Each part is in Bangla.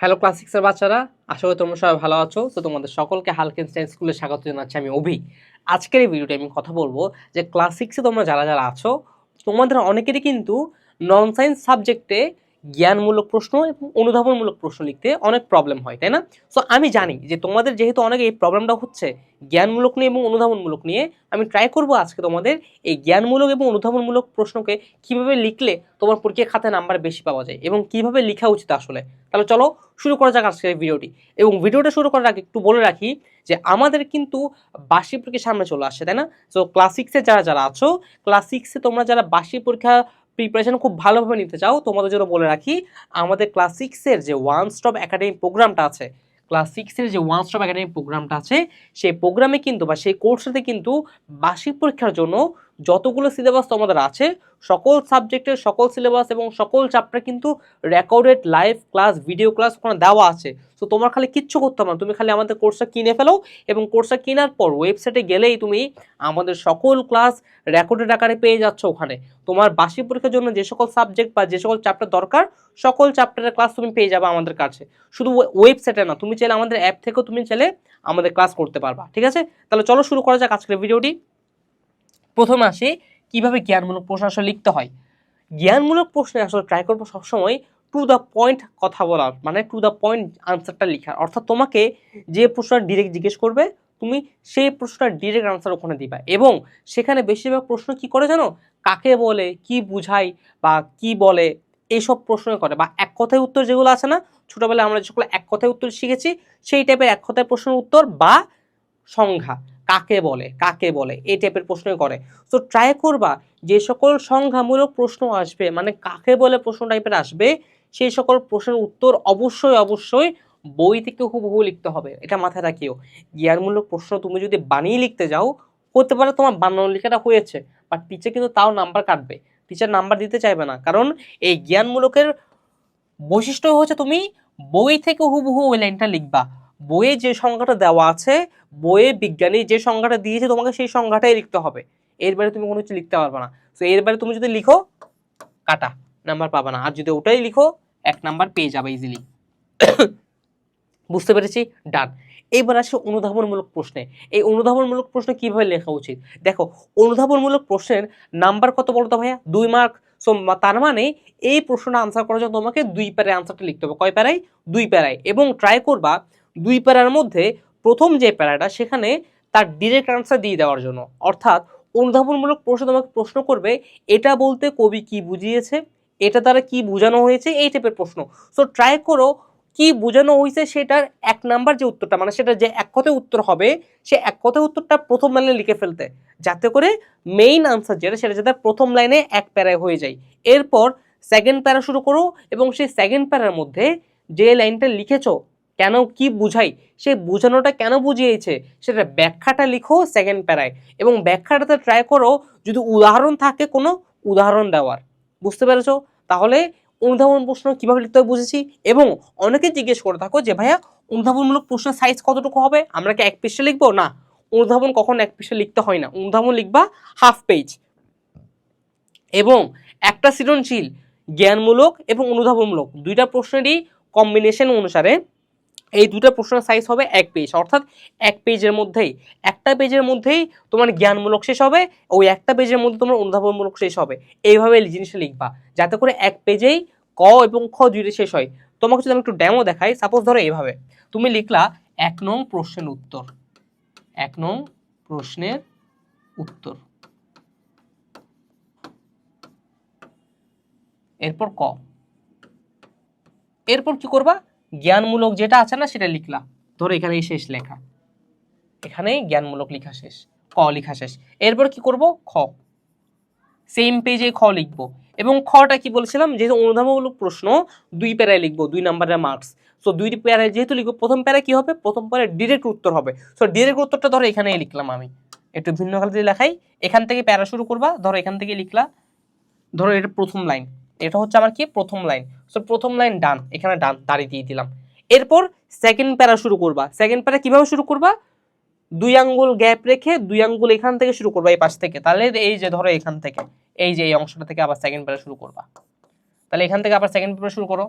হ্যালো ক্লাস সিক্সের বাচ্চারা, আশা করি তোমরা সবাই ভালো আছো। তো তোমাদের সকলকে হালকেনস্টাইন স্কুলে স্বাগত জানাচ্ছি আমি অভি। আজকের এই ভিডিওটি আমি কথা বলব যে ক্লাস সিক্সে তোমরা যারা যারা আছো, তোমাদের অনেকেরই কিন্তু নন সায়েন্স সাবজেক্টে জ্ঞানমূলক প্রশ্ন এবং অনুধাবনমূলক প্রশ্ন লিখতে অনেক প্রবলেম হয়, তাই না? সো আমি জানি যে তোমাদের যেহেতু অনেক এই প্রবলেমটা হচ্ছে জ্ঞানমূলক নিয়ে এবং অনুধাবনমূলক নিয়ে, আমি ট্রাই করব আজকে তোমাদের এই জ্ঞানমূলক এবং অনুধাবনমূলক প্রশ্নকে কীভাবে লিখলে তোমার পরীক্ষা খাতায় নাম্বার বেশি পাওয়া যায় এবং কীভাবে লেখা উচিত আসলে। তাহলে চলো শুরু করা যাক আজকের ভিডিওটি এবং ভিডিওটা শুরু করার আগে একটু বলে রাখি যে আমাদের কিন্তু বার্ষিক পরীক্ষা সামনে চলে আসছে, তাই না? সো ক্লাস সিক্সে যারা যারা আছো ক্লাস সিক্সে তোমরা যারা বার্ষিক পরীক্ষা প্রিপারেশন খুব ভালোভাবে নিতে চাও, তোমাদের জন্য বলে রাখি, আমাদের ক্লাস সিক্সের যে ওয়ান স্টপ একাডেমি প্রোগ্রামটা আছে ক্লাস সিক্সের যে ওয়ান স্টপ একাডেমি প্রোগ্রামটা আছে, সেই প্রোগ্রামে কিন্তু বা সেই কোর্সটাতে কিন্তু বার্ষিক পরীক্ষার জন্য যতগুলো সিলেবাস তোমাদের আছে, সকল সাবজেক্টের সকল সিলেবাস এবং সকল চ্যাপ্টার কিন্তু recorded live class video class ওখানে দেওয়া আছে। তো তোমার খালি কিচ্ছু করতে হবে না। তুমি খালি আমাদের কোর্সটা কিনে ফেলো এবং কোর্সটা কেনার পর ওয়েবসাইটে গেলেই তুমি আমাদের সকল ক্লাস রেকর্ডেড আকারে পেয়ে যাচ্ছ ওখানে। তোমার বার্ষিক পরীক্ষার জন্য যে সকল সাবজেক্ট বা যে সকল চ্যাপ্টার দরকার, সকল চ্যাপ্টারের ক্লাস তুমি পেয়ে যাবে আমাদের কাছে। শুধু ওয়েবসাইটে না, তুমি চাইলে আমাদের অ্যাপ থেকেও তুমি চাইলে আমাদের ক্লাস করতে পারবা। ঠিক আছে? তাহলে চলো শুরু করা যাক আজকের ভিডিওটি প্রথমে আসি কীভাবে জ্ঞানমূলক প্রশ্ন আসলে লিখতে হয়। জ্ঞানমূলক প্রশ্নে আসলে ট্রাই করব সবসময় টু দ্য পয়েন্ট কথা বলার মানে টু দ্য পয়েন্ট আনসারটা লেখার। অর্থাৎ তোমাকে যে প্রশ্নটা ডিরেক্ট জিজ্ঞেস করবে, তুমি সেই প্রশ্নটার ডিরেক্ট আনসার ওখানে দিবা। এবং সেখানে বেশিরভাগ প্রশ্ন কি করে জানো? কাকে বলে, কি বুঝায় বা কি বলে এইসব প্রশ্ন করে বা এক কথায় উত্তর যেগুলো আছে না, ছোটোবেলায় আমরা যে সকল এক কথায় উত্তর শিখেছি, সেই টাইপের এক কথায় প্রশ্নের উত্তর বা সংজ্ঞা কাকে বলে কাকে বলে, এই টাইপের প্রশ্নই করে। তো ট্রাই করবা, যে সকল সংজ্ঞামূলক প্রশ্ন আসবে মানে কাকে বলে প্রশ্ন টাইপের আসবে, সেই সকল প্রশ্নের উত্তর অবশ্যই অবশ্যই বই থেকে হুবহু লিখতে হবে। এটা মাথায় রাখিও। জ্ঞানমূলক প্রশ্ন তুমি যদি বানিয়ে লিখতে যাও, হতে পারে তোমার বানানো লেখাটা হয়েছে বাট টিচার কিন্তু তাও নাম্বার কাটবে। টিচার নাম্বার দিতে চাইবে না, কারণ এই জ্ঞানমূলকের বৈশিষ্ট্য হচ্ছে তুমি বই থেকে হুবহু ওই লাইনটা লিখবা। বইয়ে যে সংখ্যাটা দেওয়া আছে, বইয়ে বিজ্ঞানী যে সংখ্যাটা দিয়েছে, তোমাকে সেই সংখ্যাটাই লিখতে হবে। এর বাইরে তুমি কোনো কিছু লিখতে পারবে না। তো এর বাইরে তুমি যদি লিখো, কাটা, নাম্বার পাবে না। আর যদি ওটাই লিখো, এক নাম্বার পেয়ে যাবে ইজিলি বুঝতে পেরেছি? ডান এইবার আসে অনুধাবনমূলক প্রশ্নে। এই অনুধাবনমূলক প্রশ্ন কীভাবে লেখা উচিত? দেখো, অনুধাবনমূলক প্রশ্নের নাম্বার কত বলতো ভাইয়া? দুই মার্ক। সো তার মানে এই প্রশ্নটা আনসার করার জন্য তোমাকে দুই প্যারায় আনসারটা লিখতে হবে। কয় প্যারায়? দুই প্যারায়। এবং ট্রাই করবা দুই প্যারার মধ্যে প্রথম যে প্যারাটা, সেখানে তার ডিরেক্ট আনসার দিয়ে দেওয়ার জন্য। অর্থাৎ অনুধাবনমূলক প্রশ্ন তোমাকে প্রশ্ন করবে, এটা বলতে কবি কি বুঝিয়েছে? এটা দ্বারা কি বোঝানো হয়েছে? এই টাইপের প্রশ্ন। সো ট্রাই করো, কি বোঝানো হয়েছে সেটার এক নাম্বার যে উত্তরটা মানে সেটা যে এক কথায় উত্তর হবে, সে এক কথায় উত্তরটা প্রথম লাইনে লিখে ফেলতে। যাতে করে মেইন আনসার যেটা, সেটা যাতে প্রথম লাইনে এক প্যারায় হয়ে যায়। এরপর সেকেন্ড প্যারা শুরু করো এবং সেই সেকেন্ড প্যারার মধ্যে যে লাইনটা লিখেছো কেন কি বুঝাই? সে বোঝানোটা কেন বুঝিয়েছে? সেটা ব্যাখ্যাটা লিখো সেকেন্ড প্যারায়। এবং ব্যাখ্যাটাতে ট্রাই করো, যদি উদাহরণ থাকে কোনো উদাহরণ দেওয়ার। বুঝতে পেরেছ? তাহলে অনুধাবন প্রশ্ন কীভাবে লিখতে হবে বুঝেছি? এবং অনেকে জিজ্ঞেস করে থাকো যে ভাইয়া, অনুধাবনমূলক প্রশ্নের সাইজ কতটুকু হবে? আমরা কি এক পৃষ্ঠা লিখব? না। অনুধাবন কখন এক পৃষ্ঠা লিখতে হয় না। অনুধাবন লিখবা হাফ পেজ এবং একটা সৃজনশীল, জ্ঞানমূলক এবং অনুধাবনমূলক, দুইটা প্রশ্নেরই কম্বিনেশন অনুসারে এই দুটো প্রশ্নের সাইজ হবে এক পেজ অর্থাৎ এক পেজের মধ্যেই, একটা পেজের মধ্যেই তোমার জ্ঞানমূলক শেষ হবে, ওই একটা পেজের মধ্যে তোমার অনুধাবনমূলক শেষ হবে। এইভাবে এই জিনিসটা লিখবা, যাতে করে এক পেজেই ক এবং খ দুইটা শেষ হয়। তোমাকে যদি আমি একটু ড্যামো দেখাই সাপোজ ধরো এইভাবে, তুমি লিখলা এক নং প্রশ্নের উত্তর। এক নং প্রশ্নের উত্তর। এরপর ক। এরপর কি করবা? জ্ঞানমূলক যেটা আছে না, সেটা লিখলা ধরো এখানে শেষ লেখা। এখানে জ্ঞানমূলক লেখা শেষ ক লেখা শেষ। এরপর কি করব? খ। সেম পেজে খ লিখব। এবং খটা কি বলেছিলাম? যেহেতু অনুধাবনমূলক প্রশ্ন, দুই প্যারায় লিখব, দুই নাম্বারের মার্কস সো দুই প্যারায় যেহেতু লিখব, প্রথম প্যারায় কি হবে? প্রথম প্যারায় ডিরেক্ট উত্তর হবে। সো ডিরেক্ট উত্তরটা ধরো এখানেই লিখলাম আমি। একটু ভিন্ন দিয়ে লেখাই এখান থেকে প্যারা শুরু করবা, ধরো এখান থেকে লিখলা। ধরো এটা প্রথম লাইন এটা হচ্ছে আমার কি? প্রথম লাইন সো প্রথম লাইন ডান এখানে ডান দাঁড়িয়ে দিয়ে দিলাম। এরপর সেকেন্ড প্যারা শুরু করবা। সেকেন্ড প্যারা কীভাবে শুরু করবা? দুই আঙ্গুল গ্যাপ রেখে দুই আঙ্গুল এখান থেকে শুরু করবা, এই পাশ থেকে। তাহলে এই যে ধরো এখান থেকে, এই যে এই অংশটা থেকে আবার সেকেন্ড প্যারা শুরু করবা। তাহলে এখান থেকে আবার সেকেন্ড প্যারা শুরু করো।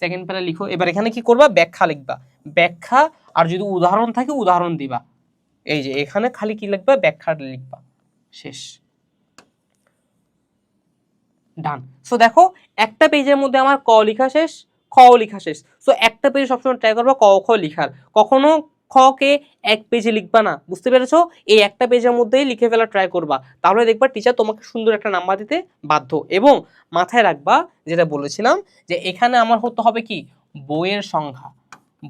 সেকেন্ড প্যারা লিখো। এবার এখানে কি করবা? ব্যাখ্যা লিখবা। ব্যাখ্যা, আর যদি উদাহরণ থাকে, উদাহরণ দিবা। এই যে এখানে খালি কি লিখবা? ব্যাখ্যাটা লিখবা। শেষ। ডান সো দেখো, একটা পেজের মধ্যে আমার ক লেখা শেষ, খ লেখা শেষ। সো একটা পেজে সবসময় ট্রাই করবা ক খ লিখার। কখনো খ কে এক পেজে লিখবা না, বুঝতে পেরেছ? এই একটা পেজের মধ্যেই লিখে ফেলা ট্রাই করবা। তাহলে দেখবা টিচার তোমাকে সুন্দর একটা নাম্বার দিতে বাধ্য। এবং মাথায় রাখবা, যেটা বলেছিলাম, যে এখানে আমার হতে হবে কি? বইয়ের সংখ্যা।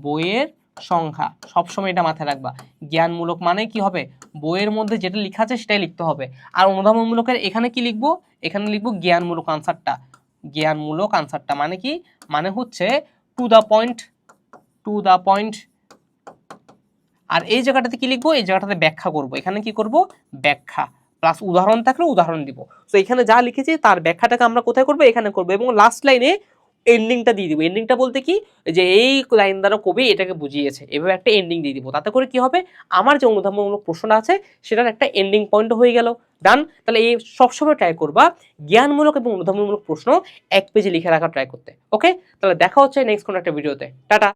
বইয়ের সংখ্যা। সবসময় এটা মাথায় রাখবা। জ্ঞানমূলক মানে কি হবে? বইয়ের মধ্যে যেটা লেখা আছে সেটাই লিখতে হবে। আর অনুধাবনমূলকের এখানে কি লিখব? এখানে লিখব জ্ঞানমূলক আনসারটা জ্ঞানমূলক আনসারটা মানে কি? মানে হচ্ছে to the point to the point আর এই জায়গাটাতে কি লিখব? এই জায়গাটাতে ব্যাখ্যা করব। এখানে কি করব? ব্যাখ্যা। প্লাস উদাহরণ থাকলে উদাহরণ দিব। তো এখানে যা লিখেছি তার ব্যাখ্যাটাকে আমরা কোথায় করব? এখানে করব। এবং লাস্ট লাইনে এন্ডিংটা দিয়ে দিব। এন্ডিংটা বলতে কি? যে এই লাইন দ্বারা কবি এটাকে বুঝিয়েছে। এভাবে একটা এন্ডিং দিয়ে দিব। তাতে করে কি হবে? আমার যে অনুধাবনমূলক প্রশ্ন আছে, সেটার একটা এন্ডিং পয়েন্ট হয়ে গেল। ডান তাহলে এই সবসময় ট্রাই করবা জ্ঞানমূলক এবং অনুধাবনমূলক প্রশ্ন এক পেজে লিখে রাখা ট্রাই করতে। ওকে তাহলে দেখা হচ্ছে নেক্সট কোনো একটা ভিডিওতে টাটা